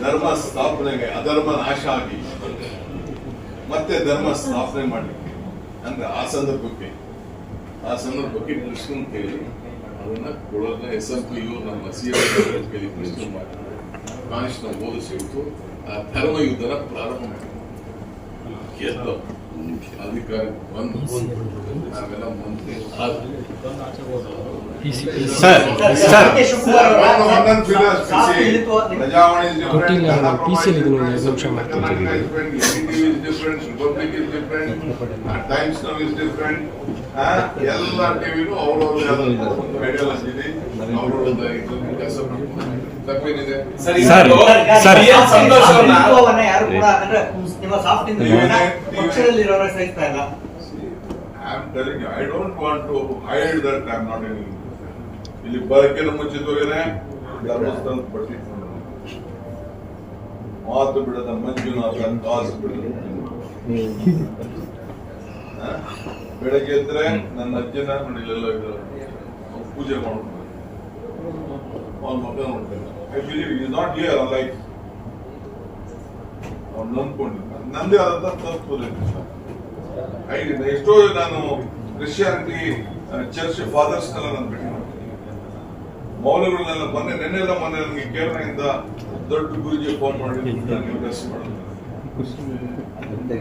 ಧರ್ಮ ಸ್ಥಾಪನೆಗೆ ಅಧರ್ಮ ನಾಶ ಆಗಿ ಮತ್ತೆ ಧರ್ಮ ಸ್ಥಾಪನೆ ಮಾಡಲಿಕ್ಕೆ. ಅಂದ್ರೆ ಆ ಸಂದರ್ಭಕ್ಕೆ ಆ ಸಂದರ್ಭಕ್ಕೆ ಕೃಷ್ಣನ್ ಕೇಳಿ ಅದನ್ನ ಕೊಡೋದನ್ನ ಎಸ್ ಎಂ ಪಿ ಯು ನಮ್ಮ ಸಿ ಕೇಳಿ ಪ್ರಶ್ನೆ ಮಾಡಿ ಓದಿಸಿ ಇಟ್ಟು ಆ ಧರ್ಮ ಯುದ್ಧನ ಪ್ರಾರಂಭ ಮಾಡಿ. ಗೆದ್ದ ಅಧಿಕಾರ ಬಂದು ನಾವೆಲ್ಲ ಮಂತ್ರಿ ಸರ್ ಸರ್ ಕೊಟ್ಟಿಲ್ಲ ನಾನು PC ಯಲ್ಲಿ ಇದನ್ನು ಒಂದು ಐದು ನಿಮಿಷ ಮಾಡ್ತೀನಿ. ಎಲ್ಲ ಟಿವಿನೂ ಅವ್ರವ್ರ ಐಡಿಯಾಲಜಿ ಕೆಲಸ ತಪ್ಪೇನಿದೆ ಸರ್ ಸರ್ ಸಂತೋಷ್ ಅವ್ರನ್ನ ಯಾರು ಕೂಡ ಅಂದ್ರೆ ನಿಮ್ಮ ಸಾಫ್ಟ್ ಪಕ್ಷದಲ್ಲಿರೋರ ಸಹಿಸ್ತಾ ಇಲ್ಲ I'm telling you, I don't want to hide that I'm not in. ಇಲ್ಲಿ ಬರಕ್ಕಿಂತ ಮುಂಚಿತವಾಗೇನೆ ಧರ್ಮಸ್ಥಳ ಪಟ್ಟಿ ಮಾತು ಬಿಡದ ಮಂಜುನಾಥ ಕಾಸು ಬಿಡದ? ಬೆಳಗ್ಗೆ ಎದ್ರೆ ನನ್ನ ಅಜ್ಜನ ಮನೆಯಲ್ಲೆಲ್ಲ ಪೂಜೆ ಮಾಡ್ತಾರೆ ಅವ್ನ ಮಗ ಐ ನಾಟ್ ಲೈಫ್ ಅವ್ನು ನಂಬ್ಕೊಂಡಿದ್ದ ನಂದೇ ಆದಂತ ಐಡಿನ ಎಷ್ಟೋ ನಾನು ಕ್ರಿಶ್ಚಿಯಾನಿಟಿ ಚರ್ಚ್ ಫಾದರ್ಸ್ ಎಲ್ಲ ನಾನು ಭೇಟಿ ಮಾಡ್ತೀನಿ. ಮೌಲ್ಯಗಳನ್ನೆಲ್ಲ ಮೊನ್ನೆ ನೆನ್ನೆಲ್ಲ ಮೊನ್ನೆ ನನಗೆ ಕೇರಳದಿಂದ ದೊಡ್ಡ ಗುರುಜಿ ಫೋನ್ ಮಾಡಿ ಮಾಡೋದು.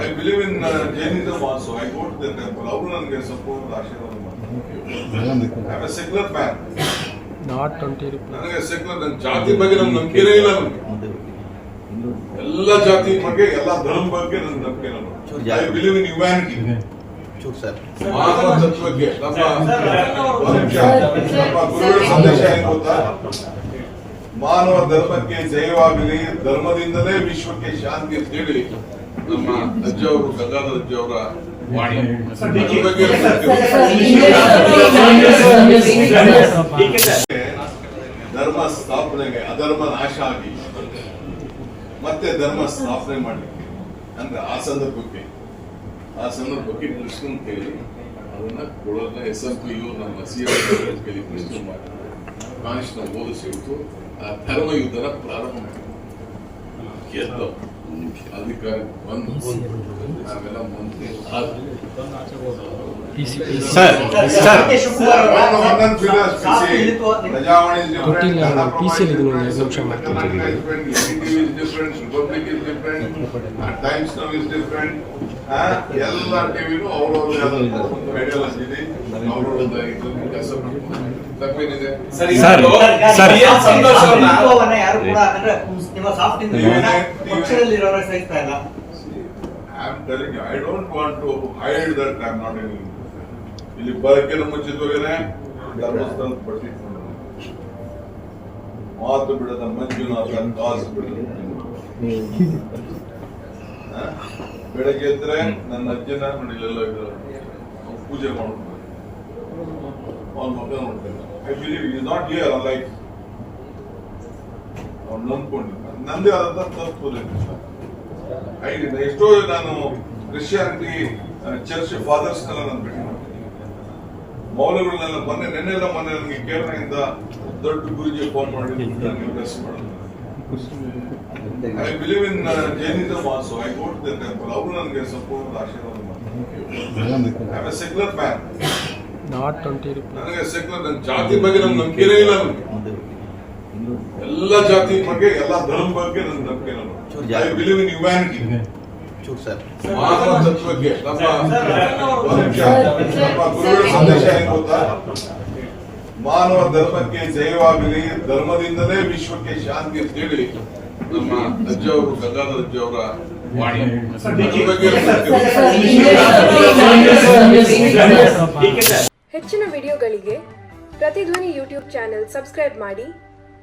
I believe in Jainism also I got the temple ಅವರು ನನಗೆ ಸಂಪೂರ್ಣ ಆಶೀರ್ವಾದ ಮಾಡ್ತಾರೆ. Secular man not twenty rupees ನನಗೆ ಸೆಕ್ಯುಲರ್ ನನ್ನ ಜಾತಿ ಬಗ್ಗೆ ನನ್ನ ನಂಬಿಕೆನೇ ಇಲ್ಲ ನನಗೆ ಎಲ್ಲ ಜಾತಿ ಬಗ್ಗೆ ಎಲ್ಲ ಧರ್ಮ ಬಗ್ಗೆ ನನ್ನ ನಂಬಿಕೆ ಇಲ್ಲ ಐ ಬಿಲೀವ್ ಇನ್ ಹ್ಯುಮ್ಯಾನಿಟಿ ಮಾನವ ತತ್ವಕ್ಕೆ ನಮ್ಮ ಒಂದು ನಿಮಿಷ. ನಮ್ಮ ಗುರುಗಳ ಸಂದೇಶ ಏನ್ ಗೊತ್ತಾ ಮಾನವ ಧರ್ಮಕ್ಕೆ ಜಯವಾಗಲಿ ಧರ್ಮದಿಂದಲೇ ವಿಶ್ವಕ್ಕೆ ಶಾಂತಿ ಅಂತ ಹೇಳಿ ನಮ್ಮ ಅಜ್ಜವರು ಗಂಗಾಧರ ಅಜ್ಜವರ ವಾಣಿ ಅದ್ರ ಬಗ್ಗೆ ಧರ್ಮ ಸ್ಥಾಪನೆಗೆ ಅಧರ್ಮ ನಾಶ ಆಗಿ ಮತ್ತೆ ಧರ್ಮ ಸ್ಥಾಪನೆ ಮಾಡಲಿಕ್ಕೆ ಅಂದ್ರೆ ಆ ಸಂದರ್ಭಕ್ಕೆ ಆ ಸಂದರ್ಭಕ್ಕೆ ಮುಗಿಸ್ಕೊಂಡು ಕೇಳಿ ಅದನ್ನ ಕೊಡೋದ ಎಸ್ ಎಂ ಪಿ ಯು ನಮ್ಮ ಸಿ ಕೇಳಿ ಪ್ರಶ್ನೆ ಮಾಡಿ. ಕಾನಿಷ್ನ ಓದಿಸಿ ಆ ಧರ್ಮ ಯುದ್ಧನ ಪ್ರಾರಂಭ ಮಾಡಿ ಗೆದ್ದ ಅಧಿಕಾರ ಬಂದು ನಾವೆಲ್ಲ ಮಂತ್ರಿ ಆದ್ವಿ ಸರ್ ಸರ್ ಕೊಟ್ಟಿಲ್ಲ ನಾನು PC ಯಲ್ಲಿ ಇದನ್ನು ಒಂದು ಐದು ನಿಮಿಷ ಮಾಡ್ತೀನಿ. ಎಲ್ಲ ಟಿವಿನೂ ಅವ್ರವ್ರ ಐಡಿಯಾಲಜಿ ಕೆಲಸ ತಪ್ಪೇನಿದೆ ಸರ್ ಸರ್ ಸಂತೋಷ್ ಅವ್ರನ್ನ ಯಾರು ಕೂಡ ಅಂದ್ರೆ ನಿಮ್ಮ ಸಾಫ್ಟ್ ಪಕ್ಷದಲ್ಲಿರೋರ ಸಹಿಸ್ತಾ ಇಲ್ಲ. I'm telling I don't want to hide that I am not in ಇಲ್ಲಿ ಬರಕ್ಕಿಂತ ಮುಂಚಿತವಾಗೇನೆ ಧರ್ಮಸ್ಥಳ ಬಟ್ಟಿ ಮಾತು ಬಿಡದ ಮಂಜುನಾಥ ಕಾಸು ಬಿಡದ? ಬೆಳಗ್ಗೆ ಎದ್ರೆ ನನ್ನ ಅಜ್ಜನ ಮನೆಯಲ್ಲೆಲ್ಲ ಪೂಜೆ ಮಾಡ್ತಾರೆ ಅವ್ನ ಮಗ ನೋಡ್ತಾರೆ I believe is not here life ಅವ್ನು ನಂಬ್ಕೊಂಡಿದ್ದ ನಂದೇ ಆದಂತ ತತ್ವ ಐಡಿನ ಎಷ್ಟೋ ನಾನು ಕ್ರಿಶ್ಚಿಯಾನಿಟಿ ಚರ್ಚ್ ಫಾದರ್ಸ್ ನೆಲ್ಲ ನಾನು ಭೇಟಿ ಮಾಡ್ತೀನಿ. ಮೌಲ್ಯಗಳನ್ನೆಲ್ಲ ಮೊನ್ನೆ ನೆನ್ನೆಲ್ಲ ಮೊನ್ನೆ ನನಗೆ ಕೇರಳದಿಂದ ದೊಡ್ಡ ಗುರುಜಿ ಫೋನ್ ಮಾಡಿ ನನಗೆ I believe in Jainism also I got the temple ಅವರು ನನಗೆ ಸಂಪೂರ್ಣ ಆಶೀರ್ವಾದ ಮಾಡ್ತಾರೆ. I secular man not twenty ನನಗೆ ಸೆಕ್ಯುಲರ್ ನನ್ನ ಜಾತಿ ಬಗ್ಗೆ ನನ್ನ ನಂಬಿಕೆನೇ ಇಲ್ಲ ನನಗೆ ಎಲ್ಲ ಜಾತಿ ಬಗ್ಗೆ ಎಲ್ಲ ಧರ್ಮ ಬಗ್ಗೆ ನನ್ನ ನಂಬಿಕೆ ಇಲ್ಲ ಐ ಬಿಲೀವ್ ಇನ್ ಹ್ಯುಮ್ಯಾನಿಟಿ ಮಾನವ ತತ್ವಕ್ಕೆ ನಮ್ಮ ಒಂದು ನಮ್ಮ ಗುರುಗಳ ಸಂದೇಶ ಏನ್ ಗೊತ್ತಾ ಮಾನವ ಧರ್ಮಕ್ಕೆ ಜಯವಾಗಲಿ ಧರ್ಮದಿಂದಲೇ ವಿಶ್ವಕ್ಕೆ ಶಾಂತಿ ಅಂತ ಹೇಳಿ ನಮ್ಮ ಅಜ್ಜವರು ಗಂಗಾಧರ ಅಜ್ಜವರ ವಾಣಿ ಹೆಚ್ಚಿನ ವಿಡಿಯೋಗಳಿಗೆ ಪ್ರತಿಧ್ವನಿ ಯೂಟ್ಯೂಬ್ ಚಾನೆಲ್ ಸಬ್ಸ್ಕ್ರೈಬ್ ಮಾಡಿ